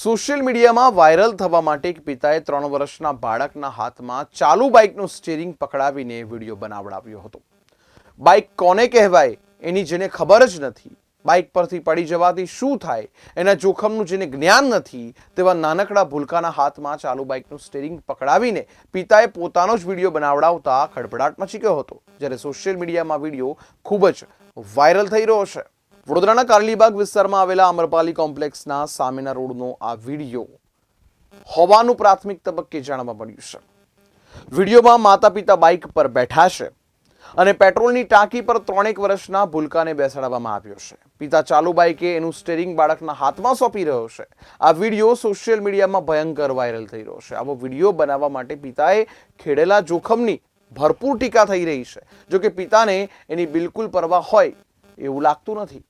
Social મીડિયામાં viral થવા માટે એક પિતાએ ત્રણ વર્ષના બાળકના હાથમાં ચાલુ બાઇકનું સ્ટીરિંગ પકડાવીને વીડિયો બનાવડાવ્યો હતો. બાઇક કોને કહેવાય એની જેને ખબર જ નથી. બાઇક પરથી પડી જવાથી શું થાય, એના જોખમનું જેને જ્ઞાન નથી, તેવા નાનકડા ભૂલકાના હાથમાં ચાલુ બાઇકનું સ્ટીરિંગ પકડાવીને પિતાએ પોતાનો જ વીડિયો બનાવડાવતા ખડભડાટ મચી ગયો હતો, જ્યારે સોશિયલ મીડિયામાં વીડિયો ખૂબ જ વાયરલ થઈ રહ્યો છે. વડોદરાના કારલીબાગ વિસ્તારમાં આવેલા અમરપાલી કોમ્પ્લેક્સના સામેના રોડનો આ વીડિયો હોવાનું પ્રાથમિક તબક્કે જાણવા મળ્યું છે. વિડીયોમાં માતા પિતા બાઇક પર બેઠા છે અને પેટ્રોલની ટાંકી પર ત્રણેક વર્ષના ભૂલકાને બેસાડવામાં આવ્યો છે. પિતા ચાલુ બાઇકે એનું સ્ટેરિંગ બાળકના હાથમાં સોંપી રહ્યો છે. આ વીડિયો સોશિયલ મીડિયામાં ભયંકર વાયરલ થઈ રહ્યો છે. આવો વીડિયો બનાવવા માટે પિતાએ ખેડેલા જોખમની ભરપૂર ટીકા થઈ રહી છે. જો કે પિતાને એની બિલકુલ પરવા હોય એવું લાગતું નથી.